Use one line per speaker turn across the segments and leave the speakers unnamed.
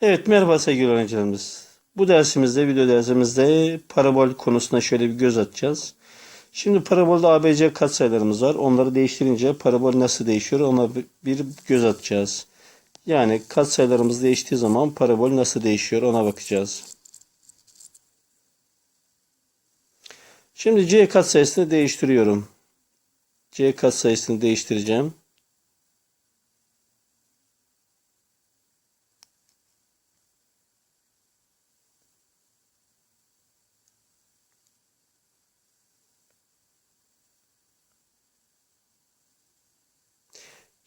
Evet merhaba sevgili öğrencilerimiz. Bu dersimizde, video dersimizde parabol konusuna şöyle bir göz atacağız. Şimdi parabolde ABC katsayılarımız var. Onları değiştirince parabol nasıl değişiyor ona bir göz atacağız. Yani katsayılarımız değiştiği zaman parabol nasıl değişiyor ona bakacağız. Şimdi C katsayısını değiştiriyorum. C katsayısını değiştireceğim.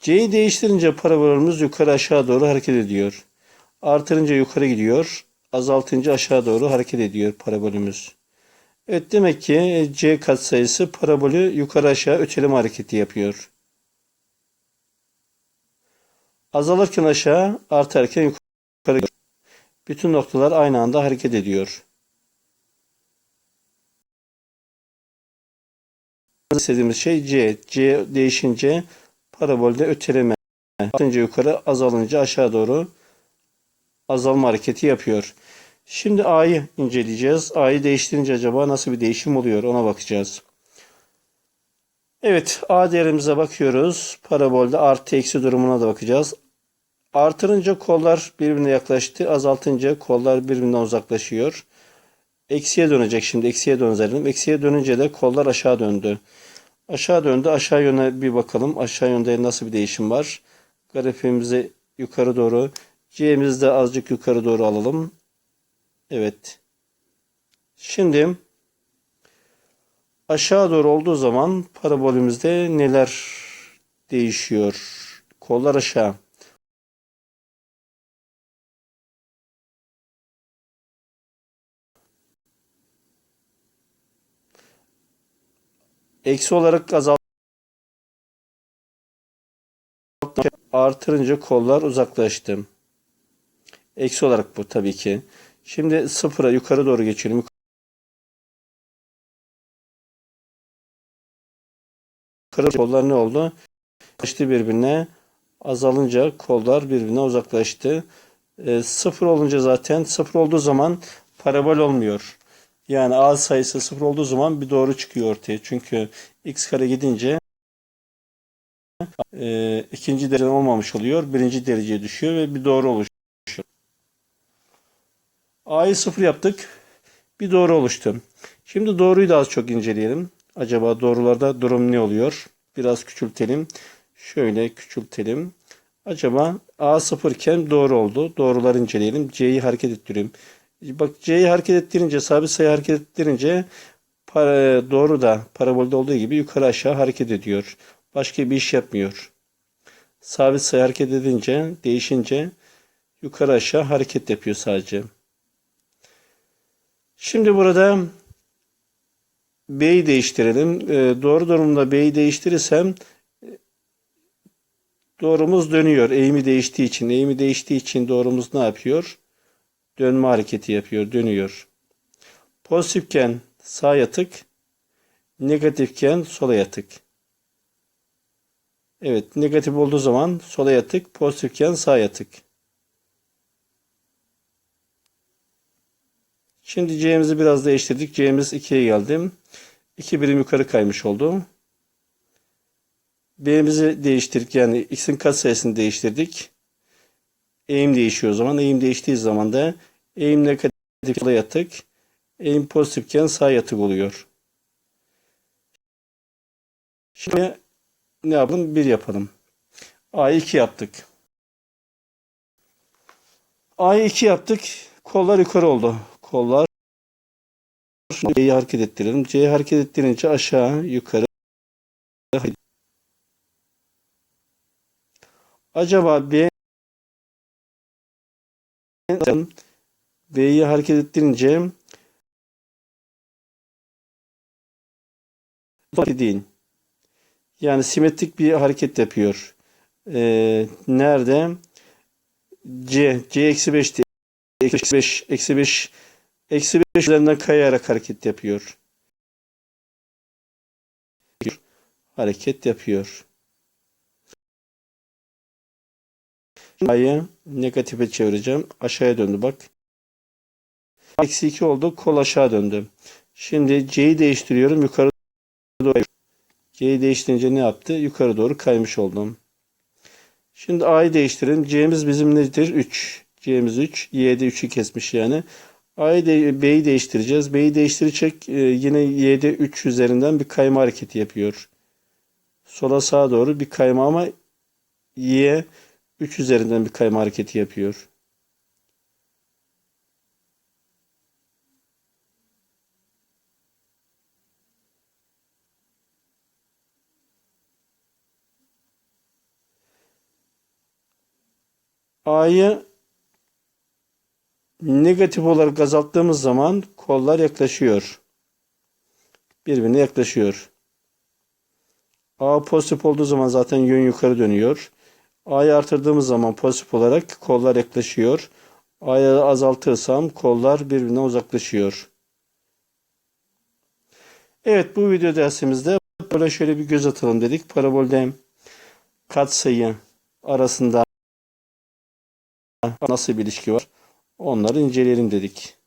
C'yi değiştirince parabolümüz yukarı aşağı doğru hareket ediyor. Artırınca yukarı gidiyor. Azaltınca aşağı doğru hareket ediyor parabolümüz. Evet demek ki C katsayısı parabolü yukarı aşağı öteleme hareketi yapıyor. Azalırken aşağı, artarken yukarı gidiyor. Bütün noktalar aynı anda hareket ediyor. istediğimiz şey C. C değişince parabolde öteleme. Artınca yukarı azalınca aşağı doğru azalma hareketi yapıyor. Şimdi A'yı inceleyeceğiz. A'yı değiştirince acaba nasıl bir değişim oluyor ona bakacağız. Evet A değerimize bakıyoruz. Parabolde artı eksi durumuna da bakacağız. Artırınca kollar birbirine yaklaştı. Azaltınca kollar birbirinden uzaklaşıyor. Eksiye dönecek şimdi. Eksiye dönelim. Eksiye dönünce de kollar aşağı döndü. Aşağı döndü. Aşağı yöne bir bakalım. Aşağı yönde nasıl bir değişim var? Grafiğimizi yukarı doğru. C'mizi de azıcık yukarı doğru alalım. Evet. Şimdi aşağı doğru olduğu zaman parabolümüzde neler değişiyor? Kollar aşağı. Eksi olarak azalt artırınca kollar uzaklaştı. Eksi olarak bu tabii ki. Şimdi sıfıra yukarı doğru geçelim. Yukarı kollar ne oldu? Uzaklaştı birbirine. Azalınca kollar birbirine uzaklaştı. E, sıfır olunca zaten sıfır olduğu zaman parabol olmuyor. Yani A sayısı sıfır olduğu zaman bir doğru çıkıyor ortaya. Çünkü x kare gidince e, ikinci derece olmamış oluyor. Birinci dereceye düşüyor ve bir doğru oluşuyor. A'yı sıfır yaptık. Bir doğru oluştu. Şimdi doğruyu da az çok inceleyelim. Acaba doğrularda durum ne oluyor? Biraz küçültelim. Şöyle küçültelim. Acaba A sıfır iken doğru oldu. Doğruları inceleyelim. C'yi hareket ettiriyorum. Bak C'yi hareket ettirince, sabit sayı hareket ettirince para, doğru da parabolde olduğu gibi yukarı aşağı hareket ediyor. Başka bir iş yapmıyor. Sabit sayı hareket edince, değişince yukarı aşağı hareket yapıyor sadece. Şimdi burada B'yi değiştirelim. Ee, doğru durumda B'yi değiştirirsem doğrumuz dönüyor. Eğimi değiştiği için. Eğimi değiştiği için doğrumuz ne yapıyor? Dönme hareketi yapıyor. Dönüyor. Pozitifken sağ yatık. Negatifken sola yatık. Evet. Negatif olduğu zaman sola yatık. Pozitifken sağ yatık. Şimdi C'mizi biraz değiştirdik. C'miz 2'ye geldi. 2 birim yukarı kaymış oldu. B'mizi değiştirdik. Yani x'in katsayısını değiştirdik. Eğim değişiyor o zaman. Eğim değiştiği zaman da eğim negatif sola yatık. Eğim pozitifken sağ yatık oluyor. Şimdi ne yapalım? 1 yapalım. A'yı 2 yaptık. A'yı 2 yaptık. Kollar yukarı oldu. Kollar C'yi hareket ettirelim. C'yi hareket ettirince aşağı yukarı Acaba B B'yi hareket ettirince değil. Yani simetrik bir hareket yapıyor. Ee, nerede? C. C eksi 5 eksi 5 eksi 5 eksi 5 üzerinden kayarak hareket yapıyor. Hareket yapıyor. A'yı negatife çevireceğim. Aşağıya döndü bak. Eksi 2 oldu. Kol aşağı döndü. Şimdi C'yi değiştiriyorum. Yukarı doğru. C'yi değiştirince ne yaptı? Yukarı doğru kaymış oldum. Şimdi A'yı değiştirelim. C'miz bizim nedir? 3. C'miz 3. Y'de 3'ü kesmiş yani. A'yı de, B'yi değiştireceğiz. B'yi değiştirecek e, yine Y'de 3 üzerinden bir kayma hareketi yapıyor. Sola sağa doğru bir kayma ama Y 3 üzerinden bir kayma hareketi yapıyor. A'yı negatif olarak azalttığımız zaman kollar yaklaşıyor. Birbirine yaklaşıyor. A pozitif olduğu zaman zaten yön yukarı dönüyor. A'yı artırdığımız zaman pozitif olarak kollar yaklaşıyor. A'yı azaltırsam kollar birbirine uzaklaşıyor. Evet bu video dersimizde böyle şöyle bir göz atalım dedik. Parabolde katsayı arasında nasıl bir ilişki var? Onları inceleyelim dedik.